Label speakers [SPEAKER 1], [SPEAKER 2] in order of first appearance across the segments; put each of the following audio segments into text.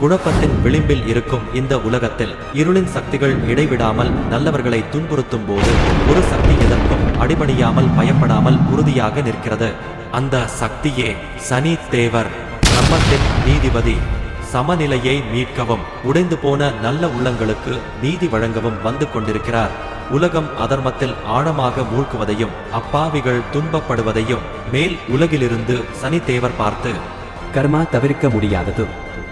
[SPEAKER 1] குழப்பத்தின் விளிம்பில் இருக்கும் இந்த உலகத்தில் இருளின் சக்திகள் இடைவிடாமல் நல்லவர்களை துன்புறுத்தும் போது ஒரு சக்தி எதற்கும் அடிபணியாமல் பயப்படாமல் உறுதியாக நிற்கிறது. அந்த சக்தியே சனி தேவர். பிரம்மத்தின் நீதிபதி. சமநிலையை மீட்கவும் உடைந்து போன நல்ல உள்ளங்களுக்கு நீதி வழங்கவும் வந்து கொண்டிருக்கிறார். உலகம் அதர்மத்தில் ஆழமாக மூழ்குவதையும் அப்பாவிகள் துன்பப்படுவதையும் மேல் உலகிலிருந்து சனி தேவர் பார்த்து
[SPEAKER 2] கர்மா தவிர்க்க முடியாதது.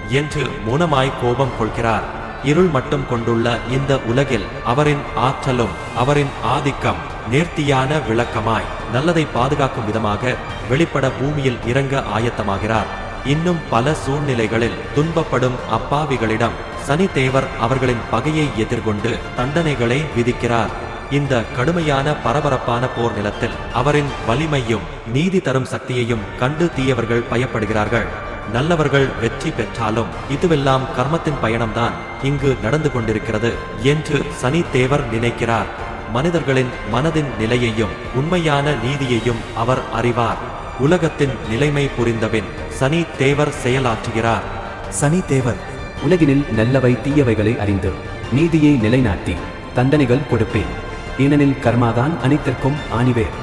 [SPEAKER 1] என்று மௌனமாய் கோபம் கொள்கிறார். இருள் மட்டும் கொண்டுள்ள இந்த உலகில் அவரின் ஆற்றலும் அவரின் ஆதிக்கம் நேர்த்தியான விளக்கமாய் நல்லதை பாதுகாக்கும் விதமாக வெளிப்பட பூமியில் இறங்க ஆயத்தமாகிறார். இன்னும் பல சூழ்நிலைகளில் துன்பப்படும் அப்பாவிகளிடம் சனி தேவர் அவர்களின் பகையை எதிர்கொண்டு தண்டனைகளை விதிக்கிறார். இந்த கடுமையான பரபரப்பான போர் நிலத்தில் அவரின் வலிமையும் நீதி தரும் சக்தியையும் கண்டு தீயவர்கள் பயப்படுகிறார்கள். நல்லவர்கள் வெற்றி பெற்றாலும் இதுவெல்லாம் கர்மத்தின் பயணம்தான் இங்கு நடந்து கொண்டிருக்கிறது என்று சனி தேவர் நினைக்கிறார். மனிதர்களின் மனதின் நிலையையும் உண்மையான நீதியையும் அவர் அறிவார். உலகத்தின் நிலைமை புரிந்தபின் சனி தேவர் செயலாற்றுகிறார்.
[SPEAKER 3] சனி தேவர்
[SPEAKER 2] உலகினில் நல்லவை தீயவைகளை அறிந்து நீதியை நிலைநாட்டி தண்டனைகள் கொடுப்பேன். ஏனெனில் கர்மாதான் அனைத்திற்கும் ஆணிவேர்.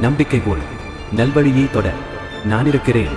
[SPEAKER 2] நம்பிக்கை போல் நல்வழியை தொட நான் இருக்கிறேன்